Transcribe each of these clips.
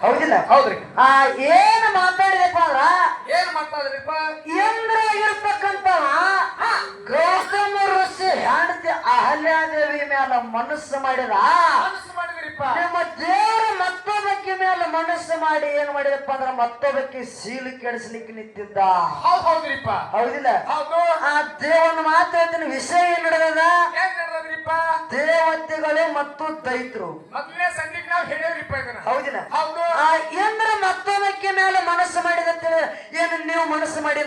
ಹೌದಿಲ್ಲ? ಹೌದ್ರಿ. ಆ ಏನ್ ಮಾತಾಡಿದಪ್ಪ ಅಂದ್ರ ಏನ್ ಮಾತಾಡಿದ್ರಿಪ್ಪ ಇಂದ್ರ ಇರ್ತಕ್ಕಂಥವ ಗೌತಮ ಋಷಿ ಹೆಂಡತಿ ಅಹಲ್ಯಾದೇವಿ ಮ್ಯಾಲ ಮನಸ್ಸು ಮಾಡಿದ? ನಿಮ್ಮ ದೇವರ ಮತ್ತೊಬ್ಬಕ್ಕಿ ಮೇಲೆ ಮನಸ್ಸು ಮಾಡಿ ಏನ್ ಮಾಡಿದಪ್ಪ ಅಂದ್ರ ಮತ್ತೊಬ್ಬಕ್ಕಿ ಸೀಲು ಕೆಡಿಸ್ಲಿಕ್ಕೆ ನಿಂತಿದ್ದ? ಹೌದ್ ಹೌದ್ರಿಪ್ಪ. ಹೌದಿಲ್ಲ? ಹೌದು. ಆ ದೇವನ ಮಾತು ಹೇಳ್ತೀನಿ ವಿಷಯ ಏನ್ ನಡೆದ ದೇವತೆಗಳು ಮತ್ತು ದೈತ್ರು. ಮೊದಲನೇ ಸಂಧಿಗೆ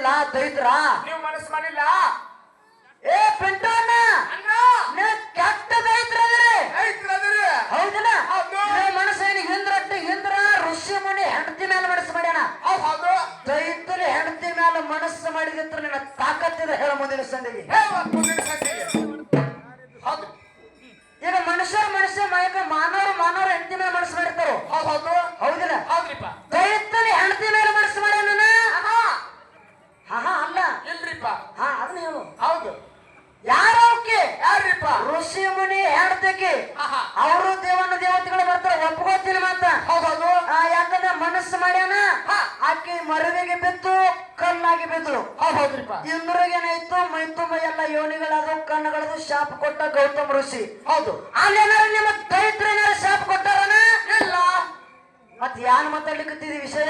ಮಾಡಿಲ್ಲ ದೈತ್ರ ನೀವು ಮನಸ್ಸು ಮಾಡಿಲ್ಲ? ಏ ಪಿಂಟೋಣ್ಣ! ನೀವು ಕೆಟ್ಟ ದೈತ್ರದ್ರಿ ಐತ್ರದ್ರಿ ಹೌದಿಲ್ಲ? ಹೌದು. ನೀವು ಮನಸ್ಸು ಏನು ಹಿಂದ್ರಟ್ಟ ಹಿಂದ್ರ ಋಷಿ ಮುನಿ ಹೆಂಡತಿ ಮೇಲೆ ಮನಸ್ಸು ಮಾಡ್ಯಾಣ ಹೌದ್ ದೈತ್ರ ಹೆಂಡತಿ ಮೇಲೆ ಮನಸ್ಸು ಮಾಡಿದಿತ್ರ ನಿನ್ನ ತಾಕತ್ತಿದೆ ಹೇಳ ಮುಂದಿನ ಸಂದಿಗೆ. ಹೌದು. ಈಗ ಮನುಷ್ಯ ಮನುಷ್ಯ ಮೈಕ ಮಾನವರು ಮಾನವರು ಹೆಂಡತಿ ಮೇಲೆ ಮನಸ್ಸು ಮಾಡಿರ್ತಾರೋ? ಹೌದ್. ಅವರು ದೇವನ ದೇವತೆಗಳು ಬರ್ತಾರೆ ಒಪ್ಕೋತೀನಿ ಮಾತ ಹೌದೌದು. ಯಾಕಂದ್ರೆ ಮನಸ್ಸು ಮಾಡ್ಯಾನ. ಆಕೆ ಮರುವಿಗೆ ಬಿದ್ದು ಕಲ್ಲಾಗಿ ಬಿದ್ದು ಹೌದ್ ಹೌದ್ರಿಪ್ಪ ಇಂದ್ರಿಗೇನಾಯ್ತು ಮೈ ತುಂಬ ಎಲ್ಲ ಯೋನಿಗಳದು ಕಣ್ಣುಗಳದು ಶಾಪ್ ಕೊಟ್ಟ ಗೌತಮ ಋಷಿ. ಹೌದು. ಅಲ್ಲೇನಾರ ನಿಮ್ಮ ದೈತ್ರ ಏನಾರ ಶಾಪ್ ಕೊಟ್ಟಾರನ? ಇಲ್ಲ. ಮತ್ ಯಾನ್ ಮಾತಾಡ್ಲಿಕ್ಕತ್ತಿದಿ ವಿಷಯ?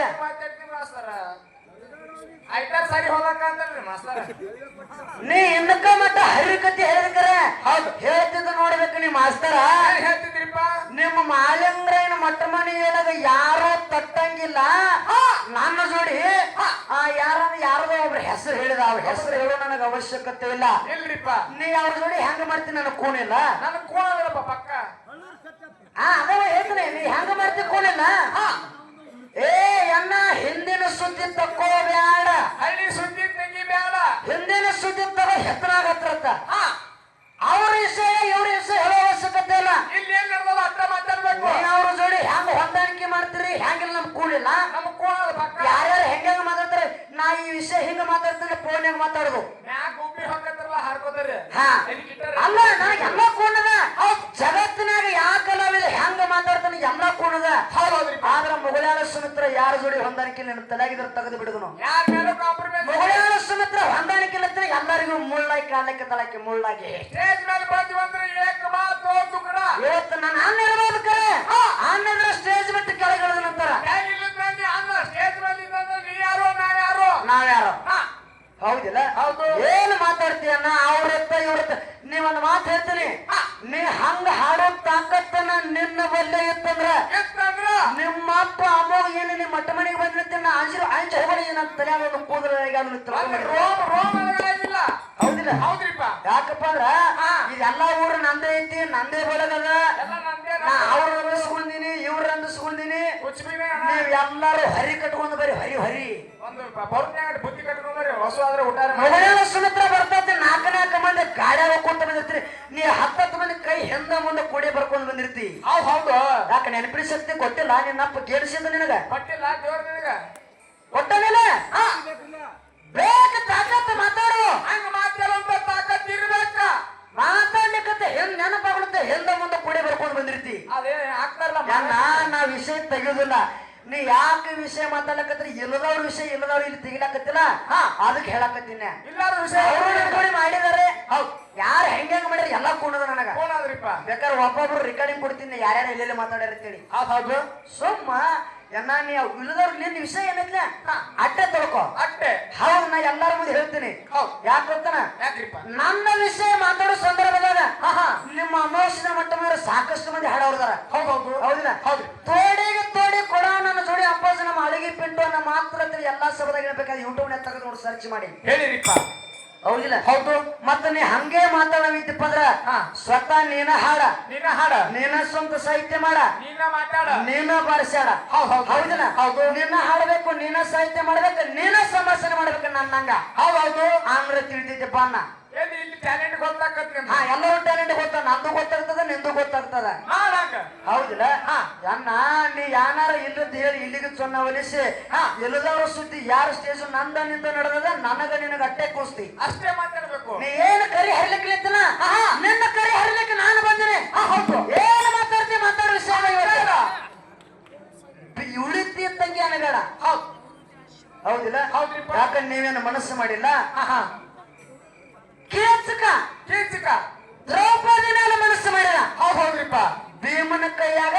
ಐಟಾರ್ ಸಾರಿ ಹೋಗಕ್ಕ ಅಂತಲ್ರಿ ಮಾಸ್ತರ. ನೀ ಇನ್ನಕ್ಕ ಮಟ್ಟ ಹರಿಕತಿ ಹೇಳಿದ್ರೆ ಹೌದು. ಹೇಳ್ತಿದ್ದು ನೋಡ್ಬೇಕು ನೀ ಮಾಸ್ತರ. ನಿಮ್ಮ ಮಾಲಿಂಗ್ರೈನ ಮಟ್ಟ ಮನಿ ಏನಾಗ ಯಾರು ತಟ್ಟಂಗಿಲ್ಲ? ನನ್ನ ಜೋಡಿ? ಆ ಯಾರ ಯಾರದ ಒಬ್ರ ಹೆಸರು ಹೇಳಿದ ಅವ್ರ ಹೆಸರು ಹೇಳೋ ನನಗೆ ಅವಶ್ಯಕತೆ ಇಲ್ಲ. ಇಲ್ರಿಪ್ಪ. ನೀ ಅವ್ರ ಜೋಡಿ ಹೆಂಗ ಮಾಡ್ತೀನಿ ನನಗೆ ಕೋಣಿಲ್ಲ ನನ್ ಕೋಣದ್ರಪ್ಪ ಪಕ್ಕ. ಆ ಅದೇ ಹೇಳ್ತೀನಿ ನೀ ಹೆಂಗ ಮಾಡ್ತಿ ಕೋಣಿಲ್ಲ ಏ ಅಣ್ಣ ಹಿಂದಿನ ಸುದ್ದಿ ತಕ್ಕೋ ಬ್ಯಾಡ. ಹಳ್ಳಿ ಸುದ್ದಿ ತೆಗಿ ಬ್ಯಾಡ. ಹಿಂದಿನ ಸುದ್ದಿ ತಗೋ ಹೆತ್ತನಾಗತ್ರತ್ತ ಹಾ. ಅವ್ರ ವಿಷಯ ಇವ್ರ ವಿಷಯ ಹೇಳೋ ಅವಶ್ಯಕತೆ ಇಲ್ಲ. ಇಲ್ಲಿ ಏನ್ ಅಷ್ಟ ಅವ್ರ ಜೋಡಿ ಹೆಂಗ ಹೊಂದಾಣಿಕೆ ಮಾಡ್ತೀರಿ? ಹೆಂಗಿಲ್ಲ ನಮ್ ಕೂಡಿಲ್ಲ ನಮ್ ಪಕ್ಕ. ಯಾರ್ಯಾರು ಹೆಂಗ ಮಾತಾಡ್ತಾರೆ? ನಾ ಈ ವಿಷಯ ಹಿಂಗ ಮಾತಾಡ್ತೇನೆ ಫೋನ್ಯಾಗ ಮಾತಾಡುದು. ಅಲ್ಲ ನನಗೆ ಎಲ್ಲ ಕೂಣದ ಜಗತ್ತಿನಾಗ ಯಾವ ಕಲಾವಿದ ಹೆಂಗ ಮಾತಾಡ್ತಾನೆ ಎಲ್ಲ ಕೂಡದ. ಆದ್ರ ಮುಗಳಾಳ ಸುಮಿತ್ರ ಯಾರ ಜೋಡಿ ಹೊಂದಾಣಿಕೆ ನಿನ್ನ ತಲೆಗಿದ್ರ ತೆಗೆದು ಬಿಡುದನು? ಮುಗಳಾಳ ಸುಮಿತ್ರ ಹೊಂದಾಣಿಕೆ ಇಲ್ಲ ಎಲ್ಲರಿಗೂ ಮುಳ್ಳಾಗಿ. ಕಾಣಕ್ಕೆ ತಲಕ್ಕೆ ಮುಳ್ಳಾಗಿ ಇವತ್ತು ನಾನು ನಾವ್ಯಾರು? ಹೌದಿಲ್ಲ? ಹೌದು. ಏನ್ ಮಾತಾಡ್ತೀಯನ್ನ ಅವ್ರತ್ತ ಇವ್ರತ್ತ ನೀವೊಂದು ಮಾತು ಹೇಳ್ತೀನಿ. ನೀ ಹಂಗ ಹಾಡೋ ತಾಕತ್ತನ ನಿನ್ನ ಬಲ್ಲೆ ಇತ್ತಂದ್ರ ನಿಮ್ಮ ಅಪ್ಪ ಅಮ್ಮ ಏನು ನಿಮ್ಮ ಮಟ್ಟ ಮನೆಗೆ ಬಂದಿರ್ತೀನಿ ಅಂಜರು ಅಂಜ ಹೋಗಿ ನನ್ನ ತಲೆಯಾಗ ಒಂದು ಕೂದಲು ಹೌದಿಲ್ಲ? ಹೌದ್ರಿಪ್ಪ. ಯಾಕಪ್ಪ ಅಂದ್ರ. ಇದೆಲ್ಲ ಊರು ನಂದೇ ಐತಿ ನಂದೇ ಬಳಗದ. ಅವ್ರ ಅಂದಿಸ್ಕೊಂಡಿನಿ ಇವ್ರ ಅಂದಿಸ್ಕೊಂಡಿನಿ ನೀವ್ ಎಲ್ಲಾರು ಹರಿ ಕಟ್ಕೊಂಡು ಬರೀ ಹರಿ ಹರಿ ಒಂದು ಬೌರ್ನ್ಯಾಗ ಬುದ್ಧಿ ಕಟ್ಕೊಂಡ್ರಿ ಹೊಸ ಆದ್ರೆ ಊಟ ಸುಮಿತ್ರ ಬರ್ತೈತಿ. ನಾಲ್ಕ ನಾಲ್ಕು ಮಂದಿ ಗಾಡ್ಯಾಗ ಹೋಗ್ಕೊಂತ ಬಂದಿರ್ತೀರಿ. ನೀ ಹತ್ತತ್ತು ಮಂದಿ ಕೈ ಹಿಂದ ಮುಂದೆ ಕೂಡಿ ಬರ್ಕೊಂಡು ಬಂದಿರ್ತಿ. ಹೌದ್ ಹೌದು. ಯಾಕೆ ನೆನಪಿನ ಶಕ್ತಿ ಗೊತ್ತಿಲ್ಲ? ನಿನ್ನಪ್ಪ ಕೇಳಿಸಿದ ನಿನಗ? ಗೊತ್ತಿಲ್ಲ ದೇವ್ರ ನಿನಗ. ಕೊಟ್ಟನಿಲ್ಲ ಬೇಕ ತಾಕತ್ ಮಾತಾಡು. ಹಂಗ ಮಾತಾಡೋಂತ ತಾಕತ್ ಇರ್ಬೇಕ. ಹೆಂಗ್ ನೆನಪಾಗುತ್ತೆ ಹಿಂದ ಮುಂದೆ ಕೂಡಿ ಬರ್ಕೊಂಡು ಬಂದಿರ್ತಿ. ಅದೇ ಆಗ್ತಾರಲ್ಲ ನಾ ವಿಷಯ ತೆಗೆಯುದಿಲ್ಲ. ನೀ ಯಾಕೆ ವಿಷಯ ಮಾತಾಡಕತ್ರಿ ಇಲ್ಲದವ್ರ ವಿಷಯ ಇಲ್ಲದವ್ರು ಇಲ್ಲಿ ತೆಗಿಲಾಕತ್ತಿಲ್ಲ ಹಾ. ಅದಕ್ಕೆ ಹೇಳಾಕತ್ತೀನಿ. ಇಲ್ಲಾರ ವಿಷಯ ಮಾಡಿದಾರೆ. ಹೌದ್. ಯಾರು ಹೆಂಗ್ ಹೆಂಗ್ ಮಾಡ್ಯಾರ ಎಲ್ಲ ಕೂಡ ನನಗ. ಬೇಕಾದ್ರೆ ಒಬ್ಬೊಬ್ರು ರೆಕಾರ್ಡಿಂಗ್ ಕೊಡ್ತೀನಿ. ಯಾರ್ಯಾರು ಎಲ್ಲೆಲ್ಲಿ ಮಾತಾಡ್ಯಾರ ಅಂತೇಳಿ ಹೌದ್ ಸುಮ್ಮ ಎನ್ನ ನೀ ಇಲ್ಲದವ್ರು ನಿನ್ನ ವಿಷಯ ಏನೈತ್ಲ? ಅಟ್ಟೆ ತೊಳ್ಕೊ. ಅಟ್ಟೆ. ಹೌದು ನಾ ಎಲ್ಲಾರ ಮುಂದೆ ಹೇಳ್ತೀನಿ. ಹೌದ್. ಯಾಕೆ ಗೊತ್ತನ? ಯಾಕ್ರಿಪ್ಪ? ನನ್ನ ವಿಷಯ ಮಾತಾಡೋ ಸಂದರ್ಭದಾಗ ನಿಮ್ಮ ಅಮಾವಾಸ್ಯದ ಮಟ್ಟ ಮೇಲೆ ಸಾಕಷ್ಟು ಮಂದಿ ಹಾಡೋರ್ದಾರ ಹೌದ್ ಹೌದು. ಹೌದಿಲ್ಲ? ಹೌದು ತೋ ತೋಡಿ ಜೋಡಿ ನಮ್ಮ ಅಳಗಿ ಪಿಂಟು ಅನ್ನ ಮಾತ್ರ ಹತ್ರ ಎಲ್ಲಾ ಸಭದಾಗ ಯೂಟ್ಯೂಬ್ನ ತೆಗೆದು ನೋಡಿ ಸರ್ಚ್ ಮಾಡಿ. ಹೇಳಿರಿಪ್ಪ. ಹೌದಿಲ್ಲ? ಹೌದು. ಮತ್ತ ನೀ ಹಂಗೆ ಮಾತಾಡವಿದ್ದಪ್ಪ ಅಂದ್ರ. ಸ್ವತಃ ನೀನ ಹಾಡ. ನಿನ್ನ ಹಾಡ. ನೀನ ಸ್ವಂತ ಸಾಹಿತ್ಯ ಮಾಡ. ನೀನ ಮಾತಾಡ. ನೀನ ಬಾರಿಸಾಡ ಹೌದ್ ಹೌದ್. ಹೌದಿಲ್ಲ? ಹೌದು. ನಿನ್ನ ಹಾಡಬೇಕು ನೀನ ಸಾಹಿತ್ಯ ಮಾಡ್ಬೇಕು ನೀನ ಸಂಭಾಷಣೆ ಮಾಡ್ಬೇಕು ನನ್ನಂಗ ಹೌದ್ ಹೌದು. ಅಂದ್ರೆ ತಿಳಿದಿದ್ದಪ್ಪ ಅನ್ನ ಎಲ್ಲಿ ಇಲ್ಲಿ ಟ್ಯಾಲೆಂಟ್ ಗೊತ್ತಾಕತ್ರಿ ಹಾ ಎಲ್ಲರೂ ಟ್ಯಾಲೆಂಟ್ ಗೊತ್ತ ನಂದು ಗೊತ್ತಾಗ್ತದ ನಿಂದು ಗೊತ್ತಾಗ್ತದ. ಮಾಡಂಗ ಹೌದಿಲ್ಲ? ಅಣ್ಣ ನೀ ಯಾನಾರ ಇಲ್ಲದ ಹೇಳಿ ಇಲ್ಲಿಗೆ ಸೊನ್ನ ಒಲಿಸಿ ಇಲ್ಲದವ್ರ ಸುದ್ದಿ ಯಾರ ಸ್ಟೇಜ್ ನಂದ ನಿಂದ ನಡೆದದ ನನಗ ನಿನಗ ಅಟ್ಟೆ ಕೂಸ್ತಿ. ಅಷ್ಟೇ ಮಾತಾಡ್ಬೇಕು. ನೀ ಏನು ಕರಿ ಹರಿಲಿಕ್ಕೆ ನಿಂತನ? ನಿನ್ನ ಕರಿ ಹರಿಲಿಕ್ಕೆ ನಾನು ಬಂದಿನಿ. ಹೌದು. ಏನು ಮಾತಾಡ್ತಿ ಮಾತಾಡೋ ವಿಷಯ ಇವತ್ತು. ತಂಗಿ ಇವ್ಳಿ ಹೌದು. ಹೌದಿಲ್ಲ? ಹೌದ್ರಿಪ್ಪ. ಯಾಕಂದ್ರೆ ನೀವೇನು ಮನಸ್ಸು ಮಾಡಿಲ್ಲ? ಹಾ ಹಾ. ಕೀಚಕ ಕೀಚಕ ದ್ರೌಪದಿ ಮೇಲೆ ಮನಸ್ಸು ಮಾಡಿದ. ಹೌದ್ ಹೌದ್ರಿಪ್ಪ. ಭೀಮನ ಕೈಯಾಗ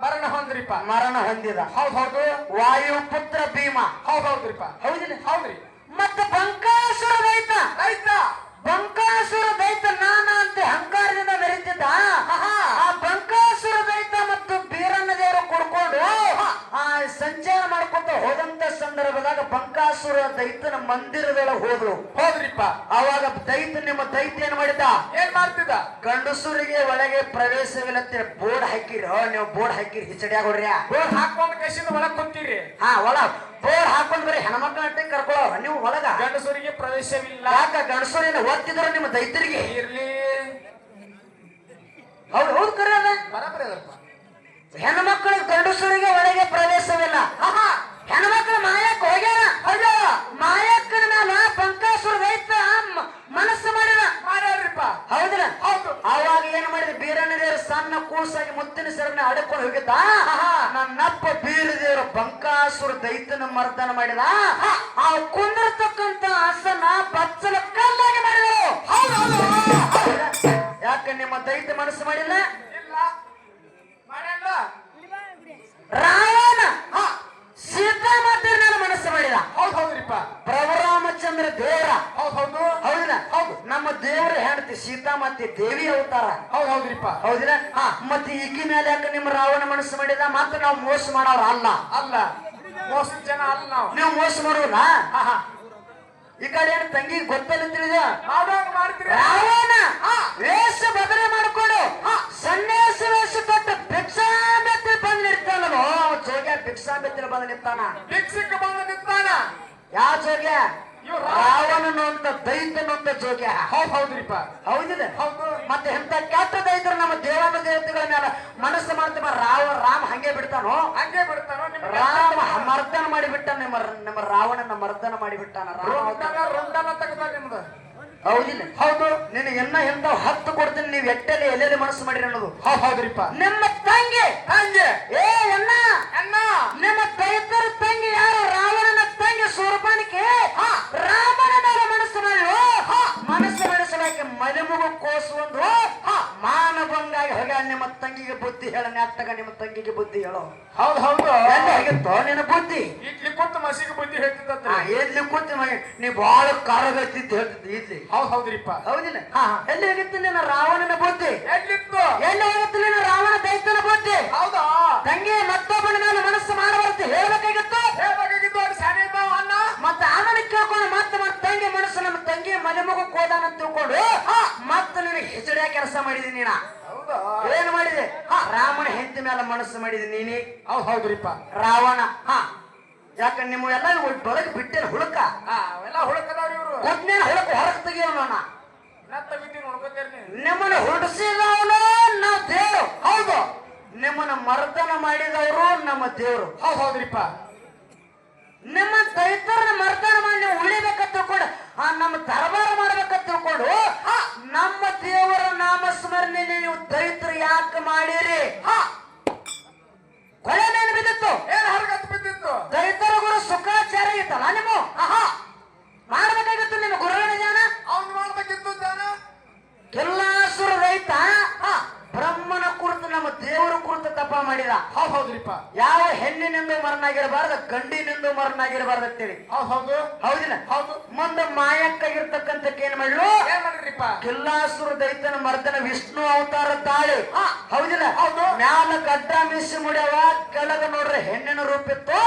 ಮರಣ ಹೊಂದ್ರಿಪ್ಪ. ಮರಣ ಹೊಂದಿದ. ಹೌದ್ ಹೌದು. ವಾಯುಪುತ್ರ ಭೀಮ. ಹೌದ್ ಹೌದ್ರಿಪ್ಪ. ಹೌದಿಲ್ಲ? ಹೌದ್ರಿ. ಮತ್ತೆ ಬಂಕಾಸುರ ದೈತ. ರೈತ ಬಂಕಾಸುರ ದೈತ ನಾನ ಅಂತ ಅಹಂಕಾರದಿಂದ ಮೆರೆತಿದ್ದ ಸಂಚಾರ ಮಾಡ್ಕೊಂತ ಹೋದಂತ ಸಂದರ್ಭದಾಗ ಬಂಕಾಸುರ ದೈತನ ಮಂದಿರದೊಳಗೆ ಹೋದ್ರು. ಹೋದ್ರಿಪ್ಪ. ಅವಾಗ ದೈತ ನಿಮ್ಮ ದೈತ ಏನ್ ಮಾಡಿದ್ದ ಏನ್ ಮಾಡ್ತಿದ್ದ? ಗಂಡಸೂರಿಗೆ ಒಳಗೆ ಪ್ರವೇಶವಿಲ್ಲತ್ತೆ ಬೋರ್ಡ್ ಹಾಕಿರಿ. ಹೋ, ನೀವು ಬೋರ್ಡ್ ಹಾಕಿರಿ ಹಿಚಡಿಯಾಗ ಹೊಡ್ರಿ ಬೋರ್ಡ್ ಹಾಕೊಂಡ್ ಕಸಿದ ಒಳಗ್ ಕುಂತೀರಿ. ಹಾ ಒಳ ಬೋರ್ಡ್ ಹಾಕೊಂಡ್ ಬರೀ ಹೆಣ್ಮಕ್ಳ ಅಟ್ಟೆ ಕರ್ಕೊಳ್ಳೋ ನೀವು ಒಳಗ. ಗಂಡಸರಿಗೆ ಪ್ರವೇಶವಿಲ್ಲ. ಯಾಕ ಗಂಡಸೂರಿನ ಒತ್ತಿದ್ರು ನಿಮ್ಮ ದೈತರಿಗೆ ಇರ್ಲಿ. ಅವ್ರು ಹೌದು ಕರೆ ಅದ. ಬರಬರಿ ಹೆಣ್ಮಕ್ಳಿಗೆ ಗಂಡಸೂರಿಗೆ ಒಳಗೆ ಪ್ರವೇಶವಿಲ್ಲ ಆಹಾ ಹೆಣ್ಮಕ್ಳು ಮಾಯಕ್ ಹೋಗ್ಯಾರ ಹೋಗ್ಯಾರ. ಮಾಯಕ್ಕನ ಮ್ಯಾಲ ಬಂಕಾಸುರ ದೈತ ಮ- ಮನಸ್ಸು ಮಾಡಿದ ಮಾಡ್ಯಾರ್ರಿಪ್ಪ ಹೌದಿಲ್ಲ ಹೌದು ಅವಾಗ ಏನ್ ಮಾಡಿದ ಬೀರಣ್ಣದೇವ್ರ ಸಣ್ಣ ಕೂಸಾಗಿ ಮುತ್ತಿನ ಸರನ್ನ ಅಡ್ಕೊಂಡು ಹೋಗಿದ್ದ ನನ್ನಪ್ಪ ಬೀರದೇವ್ರ ಬಂಕಾಸುರ ದೈತನ ಮರ್ದನ ಮಾಡಿದ. ಆ ಕುಂದಿರ್ತಕ್ಕಂತ ಹಸನ ಬಚ್ಚಲ ಕಲ್ಲಾಗಿ ಮಾಡಿದರು ಯಾಕೆ ನಿಮ್ಮ ದೈತ ಮನಸ್ಸು ಮಾಡಿಲ್ಲ? ರಾವಣ ಸೀತಾಮಾತೆಯ ಮೇಲೆ ಮನಸ್ಸು ಮಾಡಿದ ಹೌದ್ ಹೌದ್ರಿಪ್ಪ. ಪ್ರಭುರಾಮಚಂದ್ರ ದೇವರ. ಹೌದ್ ಹೌದು. ಹೌದಿಲ್ಲ? ಹೌದು. ನಮ್ಮ ದೇವರ ಹೆಂಡತಿ ಸೀತಾ ಮತ್ತೆ ದೇವಿ ಅವತಾರ. ಹೌದ್ ಹೌದ್ರಿಪ್ಪ. ಹೌದಿಲ್ಲ? ಹಾ. ಮತ್ತೆ ಈಕಿ ಮೇಲೆ ಯಾಕೆ ನಿಮ್ಮ ರಾವಣ ಮನಸ್ಸು ಮಾಡಿದ? ಮತ್ತೆ ನಾವು ಮೋಸ ಮಾಡೋರ ಅಲ್ಲ. ಅಲ್ಲ. ಮೋಸದ ಜನ ಅಲ್ಲ ನಾವು. ನೀವು ಮೋಸ ಮಾಡುವಲ್ಲ? ಈ ಕಡೆ ಏನು ತಂಗಿ ಗೊತ್ತಲ್ಲ ತಿಳಿದ? ನಾವ್ಯಾಂಗ ಮಾಡ್ತೀರಿ ರಾವಣ! ವೇಷ ಬದಲೆ ಮಾಡಿಕೊಂಡು ಸನ್ಯಾಸ ವೇಷ ಕೊಟ್ಟು ಭಿಕ್ಷಾಂಬೆತ್ತಿ ಬಂದು ನಿಂತಾನೋ ಜೋಗ್ಯ ಭಿಕ್ಷಾಂಬೆತ್ತಿ ಬಂದು ನಿಂತಾನ? ಭಿಕ್ಷಕ್ಕೆ ಬಂದು ನಿಂತಾನ? ಯಾವ ಜೋಗ್ಯ? ರಾವಣನು ಅಂತ ದೈತನು ಅಂತ ಜೋಗ್ಯ. ಹೌದ್ ಹೌದ್ರಿಪ್ಪ. ಹೌದಿಲ್ಲ ಹೌದು. ಮತ್ತೆ ಎಂತ ಕೆಟ್ಟ ದೈತರು ನಮ್ಮ ದೇವಾನ ದೇವತೆಗಳ ಮೇಲೆ ಮನಸ್ಸು ಮಾಡ್ತೀವ? ರಾವ ರಾಮ ಹಂಗೆ ಬಿಡ್ತಾನೋ? ಹಂಗೆ ಬಿಡ್ತಾನೋ? ರಾಮ ಮಾಡಿಬಿಟ್ಟ ನಿಮ್ಮ ನಮ್ಮ ರಾವಣನ ಮರ್ದನ ಮಾಡಿಬಿಟ್ಟಾನ. ರಾಮ ರುಂಡನ ತೆಗ್ದ ನಿಮ್ದು? ಹೌದಿಲ್ಲ. ಹೌದು. ನಿನಗೆ ಎನ್ನ ಎಂತ ಹತ್ತು ಕೊಡ್ತೀನಿ ನೀವು ಎಟ್ಟಲ್ಲಿ ಎಲ್ಲೆಲ್ಲಿ ಮನಸ್ಸು ಮಾಡಿರಿ ಅನ್ನೋದು. ಹೌದ್ ಹೌದ್ರಿಪ್ಪ ನಿಮ್ಮ ತಂಗಿ ತಂಗಿ. ಏ ಅಣ್ಣ ಅಣ್ಣ ನಿಮ್ಮ ದೈತರ ತಂಗಿ ಯಾರು? ರಾವಣನ ತಂಗಿ ಸ್ವರೂಪಾನಿಕೆ ರಾಮನ ಹೋಗ ನಿಮ್ಮ ತಂಗಿಗೆ ಬುದ್ಧಿ ಹೇಳ ನೆಟ್ಟಗ ನಿಮ್ಮ ತಂಗಿಗೆ ಬುದ್ಧಿ ಹೇಳೋ. ಹೌದು ಹೌದು. ಎಲ್ಲಿ ಹೋಗಿತ್ತೋ? ನಿನ್ನ ಬುದ್ಧಿ? ಇಡ್ಲಿ ಕೂತು ಮಸಿಗೆ ಬುದ್ಧಿ ಹೇಳ್ತಿದ್ದ ಎಲ್ಲಿ ಕೂತಿ ನೀ ಬಹಳ ಕರಗತ್ತಿದ್ದು ಹೇಳ್ತಿದ್ದೆ ಇಲ್ಲಿ ಹೌದ್ ಹೌದ್ರಿಪ್ಪ. ಹೌದಿಲ್ಲ? ಹಾ ಎಲ್ಲಿ ಹೇಗಿತ್ತು ನಿನ್ನ ರಾವಣನ ಬುದ್ಧಿ? ಎಲ್ಲಿತ್ತು? ಎಲ್ಲಿ ಆಗಿತ್ತು ನಿನ್ನ ರಾವಣ ದೈತನ ಬುದ್ಧಿ? ಹೌದಾ? ತಂಗಿ ಮತ್ತೊಬ್ಬನ ಮೇಲೆ ಮನಸ್ಸು ಮಾಡಬಾರ್ದು ಹೇಳ್ಬೇಕಾಗಿತ್ತು? ಹೇಳ್ಬೇಕಾಗಿತ್ತು ಅವ್ರು ಇದ್ದಾವ ಮತ್ತೆ ಆಮೇಲೆ ಕೇಳ್ಕೊಂಡು ಮತ್ತೆ ಮತ್ತೆ ತಂಗಿ ಮನಸ್ಸು ನಮ್ಮ ತಂಗಿ ಮನೆ ಮಗು ಕೋದಾನ ತಿಳ್ಕೊಂಡು ಮತ್ತೆ ನಿನಗೆ ಹೆಸಡಿಯ ಕೆಲಸ ಮಾಡಿದೀನಿ ನೀನ ಮಾಡಿದೆ. ರಾಮನ ಹೆಂಡತಿ ಮೇಲೆ ಮನಸ್ಸು ಮಾಡಿದ ನೀನಿ. ಅವ್ ಹೌದ್ರಿಪ್ಪ. ರಾವಣ ಹಾ. ಯಾಕ ನಿಮ್ಮ ಎಲ್ಲ ಬೆಳಗ್ಗೆ ಬಿಟ್ಟೇನು ಹುಡುಕ. ಆ ಅವೆಲ್ಲ ಹುಡುಕದವ್ರಿ ಇವ್ರು. ಹುಡುಕ ಹೊರಗೆ ತೆಗಿಯೋಣ ನಿಮ್ಮನ್ನ ಹುಡುಸಿದವನು ನಾವು ದೇವ್ರು. ಹೌದು. ನಿಮ್ಮನ್ನ ಮರ್ದನ ಮಾಡಿದವರು ನಮ್ಮ ದೇವ್ರು. ಹೌದ್ ಹೌದ್ರಿಪ್ಪ. ನಿಮ್ಮ ದೈತರನ್ನ ಮರ್ದನ ಮಾಡಿ ನೀವು ಉಳಿಬೇಕಂತ ತಿಳ್ಕೊಂಡು ಆ ನಮ್ಮ ದರಬಾರ ಮಾಡ್ಬೇಕಂತ ತಿಳ್ಕೊಂಡು ನಮ್ಮ ದೇವರ ನಾಮ ಸ್ಮರಣೆ ನೀವು ದರಿದ್ರ ಯಾಕೆ ಮಾಡಿರಿ? ಕೊಳೆ ಮೇಲೆ ಬಿದ್ದಿತ್ತು. ಏನ್ ಹರಗತ್ ಬಿದ್ದಿತ್ತು. ದೈತರ ಗುರು ಶುಕ್ರಾಚಾರ್ಯ ಇತ್ತಲ್ಲ ನೀವು ಆಹಾ. ಮಾಡ್ಬೇಕಾಗಿತ್ತು ನಿಮ್ಮ ಗುರುಗಳ ಜ್ಞಾನ? ಅವ್ನು ಮಾಡ್ಬೇಕಿತ್ತು ಜನ ಕೆಲ್ಲಾಸುರ ರೈತ? ಬ್ರಹ್ಮನ ಕುರಿತು ನಮ್ಮ ದೇವರ ಕುರಿತು ತಪ್ಪ ಮಾಡಿದ. ಹೌದ್ ಹೌದ್ರಿಪ್ಪ. ಯಾವ ಹೆಣ್ಣಿನಿಂದ ಮರನಾಗಿರಬಾರ್ದು ಗಂಡಿನಿಂದ ಮರನಾಗಿರಬಾರ್ದು ಅಂತೇಳಿ. ಹೌದ್ ಹೌದು. ಹೌದಿಲ್ಲ? ಹೌದು. ಮುಂದೆ ಮಾಯಕ್ಕಾಗಿರ್ತಕ್ಕಂಥ ಏನ್ ಮಾಡ್ಲು ಏನ್ ಮಾಡಿದ್ರಿಪ್ಪ ಕಿಲ್ಲಾಸುರ ದೈತನ ಮರ್ದನ ವಿಷ್ಣು ಅವತಾರ ತಾಳಿ. ಹೌದಿಲ್ಲ? ಹೌದು. ಮ್ಯಾಲ ಗಡ್ಡ ಮಿಸಿ ಮುಡ್ಯವ ಕೆಳಗ ನೋಡ್ರಿ ಹೆಣ್ಣಿನ ರೂಪ ಇತ್ತು.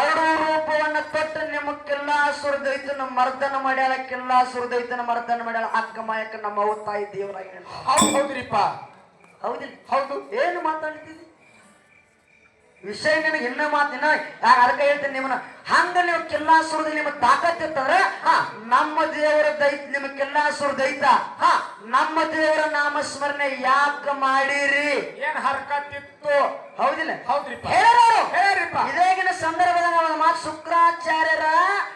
ಎರಡು ರೂಪವನ್ನ ತೊಟ್ಟು ನಿಮ್ಮ ಕಿಲ್ಲಾಸುರ ದೈತನ ಮರ್ದನ ಮಾಡ್ಯಾಳ ಕಿಲ್ಲಾಸುರ ದೈತನ ಮರ್ದನ ಮಾಡ್ಯಾಳ. ಅಕ್ಕ ಮಾಯಕ್ಕ ನಮ್ಮ ಅವತ್ತಾಯಿ ತಾಯಿ ದೇವರಾಗಿ ಹೌದ್ರಿಪ್ಪ. ಹೌದಿಲ್ಲ? ಹೌದು. ಏನು ಮಾತಾಡ್ತಿದ್ದಿ? ವಿಷಯ ನಿಮಗೆ ಇನ್ನ ಮಾತಿನ ಅದಕ್ಕೆ ಹೇಳ್ತೀನಿ ನಿಮ್ಮನ್ನ? ಹಂಗ ನೀವು ಕಿಲ್ಲಾಸುರದ ನಿಮಗೆ ತಾಕತ್ ಇತ್ತಂದ್ರ ಹಾ ನಮ್ಮ ದೇವರ ದೈತ ಕಿಲ್ಲಾ ಸುರ ದೈತ. ಹಾ ನಮ್ಮ ದೇವರ ನಾಮ ಸ್ಮರಣೆ ಯಾಕ ಮಾಡಿರಿ? ಏನ್ ಹರ್ಕತ್ತಿತ್ತು ಹೌದಿಲ್ಲ. ಹೌದ್ರಿ ಹೇಳೋರು ಹೇಳಿರಿಪ್ಪ ಇದೇಗಿನ ಸಂದರ್ಭದಾಗ ಒಂದು ಮಾತು ಶುಕ್ರಾಚಾರ್ಯರ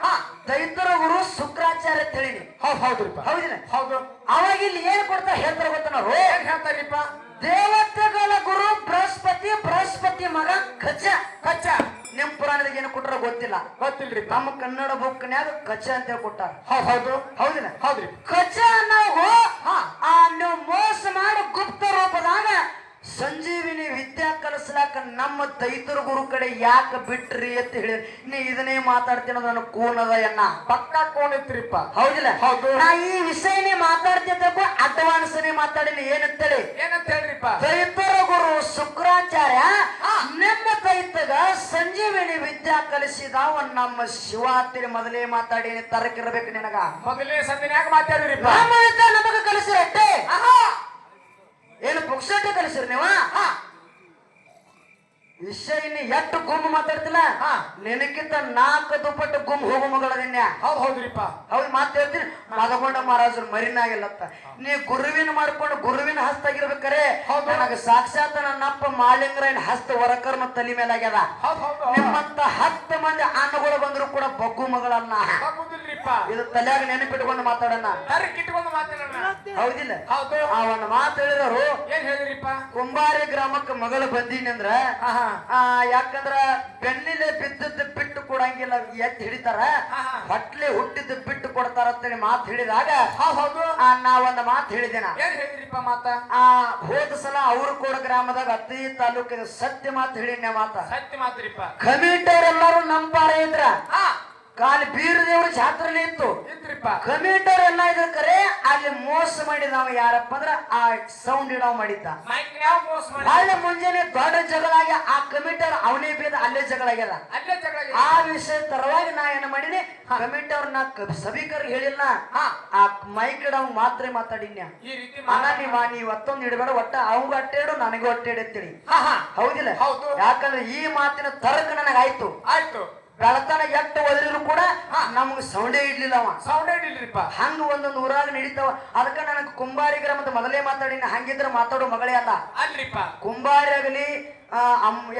ಹಾ ದೈತರ ಗುರು ಶುಕ್ರಾಚಾರ್ಯ ಹೇಳಿನಿ ಹೌದ್ ಹೌದ್ರಿಪ್ಪ. ಹೌದಿಲ್ಲ. ಹೌದು. ಅವಾಗ ಇಲ್ಲಿ ಏನ್ ಕೊಡ್ತಾ ಹೇಳ್ತಾರ ಗೊತ್ತ ನಾವು? ಹೇಳ್ತಾರಿಪ್ಪ? ದೇವತೆಗಳ ಗುರು ಬೃಹಸ್ಪತಿ ಬೃಹಸ್ಪತಿ ಮಗ ಖಚ ಖಚ ನಿಮ್ ಪುರಾಣದಾಗ ಏನು ಕೊಟ್ಟರ ಗೊತ್ತಿಲ್ಲ. ಗೊತ್ತಿಲ್ರಿ. ನಮ್ಮ ಕನ್ನಡ ಬುಕ್ನ್ಯಾಗ ಕಚ್ಚ ಅಂತ ಹೇಳಿ ಕೊಟ್ಟಾರ. ಹೌದ್ ಹೌದು. ಹೌದಿಲ್ಲ? ಹೌದ್ರಿ. ಕಚ್ಚ ನಾವು ಹಾ. ಆ ನೀವು ಮೋಸ ಮಾಡಿ ಗುಪ್ತ ರೂಪದಾಗ ಸಂಜೀವಿನಿ ವಿದ್ಯಾ ಕಲಿಸ್ಲಾಕ ನಮ್ಮ ದೈತರ ಗುರು ಕಡೆ ಯಾಕೆ ಬಿಟ್ರಿ ಅಂತ ಹೇಳಿ ನೀ ಇದನ್ನೇ ಮಾತಾಡ್ತೀನಿ ನನ್ನ ಕೋನದ ಎನ್ನ? ಪಕ್ಕ ಕೋನ್ ಇತ್ರಿಪ್ಪ ಹೌದಿಲ್ಲ? ಹೌದು. ನಾ ಈ ವಿಷಯನೇ ಮಾತಾಡ್ತಿದ್ದಕ್ಕೂ ಅಡ್ವಾನ್ಸ್ನೇ ಮಾತಾಡಿನಿ. ಏನಂತೇಳಿ? ಏನಂತ ದೈತರ ಗುರು ಶುಕ್ರಾಚಾರ್ಯ ನಿಮ್ಮ ದೈತಗ ಸಂಜೀವಿನಿ ವಿದ್ಯಾ ಕಲಿಸಿದವ ನಮ್ಮ ಶಿವಾತ್ರಿ ಮೊದಲೇ ಮಾತಾಡಿ ತರಕಿರ್ಬೇಕು ನಿನಗ. ಮೊದಲೇ ಸಂದಿನ್ಯಾಗ ಮಾತಾಡಿರಿ ನಮಗ ಕಲಿಸಿರಟ್ಟೆ. ಏನು ಪುಕ್ಸಟ್ಟೆ ಕಲಿಸಿರಿ ನೀವ? ವಿಷಯ ಇನ್ನು ಎಷ್ಟು ಗುಮ್ ಮಾತಾಡ್ತಿಲ್ಲ. ನಿನಕ್ಕಿಂತ ನಾಲ್ಕು ದುಪ್ಪಟ್ಟು ಗುಮ್ ಹೋಗು ಮಗಳದಿನ್ಯ ಹೌದ್ ಹೌದ್ರಿಪ್ಪ. ಹೌದು ಮಾತ್ ಹೇಳ್ತೀನಿ ಮದಗೊಂಡ ಮಹಾರಾಜರು ಮರಿನಾಗಿಲ್ಲತ್ತ ನೀ ಗುರುವಿನ ಮಾಡ್ಕೊಂಡು ಗುರುವಿನ ಹಸ್ತಾಗಿರ್ಬೇಕಾರೆ ನನಗೆ ಸಾಕ್ಷಾತ್ ನನ್ನಪ್ಪ ಮಾಲಿಂಗರಾಯನ ಹಸ್ತ ವರಕರ್ನ ತಲೆ ಮೇಲೆ ಆಗ್ಯದ. ಹೌದ್ ಹೌದು. ನಿಮ್ಮಂತ ಹತ್ತು ಮಂದಿ ಅನ್ನಗಳು ಬಂದ್ರು ಕೂಡ ಬಗ್ಗು ಮಗಳನ್ನ. ಇದು ತಲೆಯಾಗ ನೆನಪಿಟ್ಕೊಂಡು ಮಾತಾಡೋಣ. ಹೌದಿಲ್ಲ. ಅವನ ಮಾತು ಹೇಳಿದವರು ಕುಂಬಾರಿ ಗ್ರಾಮಕ್ಕೆ ಮಗಳು ಬಂದೀನಿ ಅಂದ್ರ ಯಾಕಂದ್ರ ಬೆನ್ನಿಲೆ ಬಿದ್ದದ್ದು ಬಿಟ್ಟು ಕೊಡಂಗಿಲ್ಲ ಎತ್ ಹಿಡಿತಾರ. ಹೊಟ್ಲೆ ಹುಟ್ಟಿದ್ದು ಬಿಟ್ಟು ಕೊಡ್ತಾರ ಅಂತೇಳಿ ಮಾತು ಹೇಳಿದಾಗ ಹೌದ್. ನಾ ಒಂದು ಮಾತು ಹೇಳಿದೆನ? ಏನ್ ಹೇಳಿದ್ರಿಪ್ಪ ಮಾತ? ಆ ಹೋದ ಸಲ ಅವ್ರಕೋಡ ಗ್ರಾಮದಾಗ ಅತಿ ತಾಲೂಕಿನ ಸತ್ಯ ಮಾತು ಹೇಳಿನ ಮಾತ? ಸತ್ಯ ಮಾತ್ರಿಪ್ಪ. ಕಮಿಟರ್ ನಮ್ಮ ಪಾರೆ ಇದ್ರ ಕಾಲಿ ಬೀರ ದೇವ್ರ ಜಾತ್ರೆಲಿ ಇತ್ತು. ಕಮಿಟರ್ ಎಲ್ಲ ಇದ್ರ ಕರೆ ಅಲ್ಲಿ ಮೋಸ ಮಾಡಿ ನಾವು ಯಾರಪ್ಪ ಅಂದ್ರ ಆ ಸೌಂಡ್ ನಾವು ಮಾಡಿದ್ದ. ನಾಳೆ ಮುಂಜಾನೆ ದೊಡ್ಡ ಜಗಳ ಆಗಿ ಆ ಕಮಿಟರ್ ಅವನೇ ಬೇದ ಅಲ್ಲೇ ಜಗಳ ಆಗ್ಯದ. ಅಲ್ಲೇ ಆ ವಿಷಯ ತರವಾಗಿ ನಾ ಏನ್ ಮಾಡಿನಿ? ಕಮಿಟರ್ ನಾ ಸಭಿಕರ್ ಹೇಳಿಲ್ಲ. ಆ ಮೈಕ್ ಇಡವ್ ಮಾತ್ರ ಮಾತಾಡಿನ್ಯ ಅಣ್ಣ ನೀವ ನೀವ್ ಒತ್ತೊಂದು ಇಡಬೇಡ ಒಟ್ಟ ಅವಂಗ ಅಟ್ಟೇಡು ನನಗೂ ಅಟ್ಟೇಡು ಅಂತೇಳಿ ಹೌದಿಲ್ಲ? ಹೌದು. ಯಾಕಂದ್ರೆ ಈ ಮಾತಿನ ತರಕ ನನಗಾಯ್ತು. ಆಯ್ತು. ಬೆಳತನ ಎಟ್ಟು ಒದರಿದ್ರು ಕೂಡ ನಮ್ಗೆ ಸೌಂಡೇ ಇಡ್ಲಿಲ್ಲ ಅವ. ಸೌಂಡೇ ಇಲ್ರಿಪ್ಪ ಹಂಗ ಒಂದು ನೂರಾರು ನಡೀತಾವ. ಅದಕ್ಕ ನನಗೆ ಕುಂಬಾರಿಗರ ಮತ್ತೆ ಮೊದಲೇ ಮಾತಾಡಿನ ಹಂಗಿದ್ರೆ ಮಾತಾಡೋ ಮಗಳೇ ಅಲ್ಲ. ಅಲ್ರಿಪ್ಪ. ಕುಂಬಾರಿ ಆಗಲಿ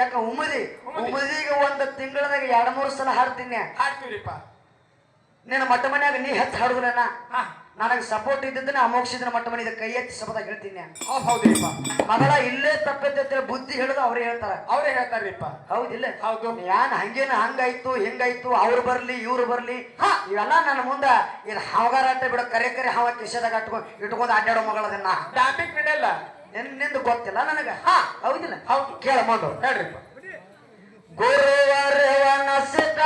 ಯಾಕ ಉಮದಿ. ಉಮದಿಗೆ ಒಂದು ತಿಂಗಳದಾಗ ಎರಡ್ ಮೂರು ಸಲ ಹಾಡ್ತೀನಿ ಹಾಡ್ತೀವ್ರಿಪ್ಪ. ನಿನ್ನ ಮಟ್ಟ ಮನ್ಯಾಗ ನೀ ಹೆಚ್ಚು ಹಾಡುದಿಲ್ಲ ಹಾ. ನನಗೆ ಸಪೋರ್ಟ್ ಇದ್ದಿದ್ದನ್ನ ಅಮೋಕ್ಷಿದ್ರ ಮಟ್ಟ ಮನೆ ಕೈ ಎತ್ತಿ ಸಪದ ಹೇಳ್ತೀನಿ ಹೌದ್ ಹೌದ್ರಿಪ್ಪ ಮಗಳ ಇಲ್ಲೇ ತಪ್ಪೈತೆ ಅಂತೇಳಿ ಬುದ್ಧಿ ಹೇಳುದು ಅವ್ರೇ ಹೇಳ್ತಾರ. ಅವರೇ ಹೇಳ್ತಾರ್ರಿಪ್ಪ ಹೌದಿಲ್ಲ ಹೌದು ಯಾನ್ ಹಂಗೇನ ಹಂಗಾಯ್ತು ಹೆಂಗಾಯ್ತು ಅವ್ರು ಬರ್ಲಿ ಇವ್ರು ಬರ್ಲಿ. ಹಾ ಇವೆಲ್ಲ ನನ್ನ ಮುಂದೆ ಇದು ಅಂತ ಬಿಡ ಕರೆ ಕರೆ ಹಾವ ಕಿಶದಾಗ ಅಟ್ಕೊಂಡು ಇಟ್ಕೊಂಡು ಅಡ್ಡಾಡೋ ಮಗಳದನ್ನ ಟಾಪಿಕ್ ನಡೆಯಲ್ಲ ನಿನ್ನಿಂದ ಗೊತ್ತಿಲ್ಲ ನನಗೆ. ಹಾ ಹೌದಿಲ್ಲ. ಹೌದು. ಕೇಳ ಮಾಡು ಹೇಳ್ರಿಪ್ಪ ಗುರುವರವನ ಸಿದ್ಧ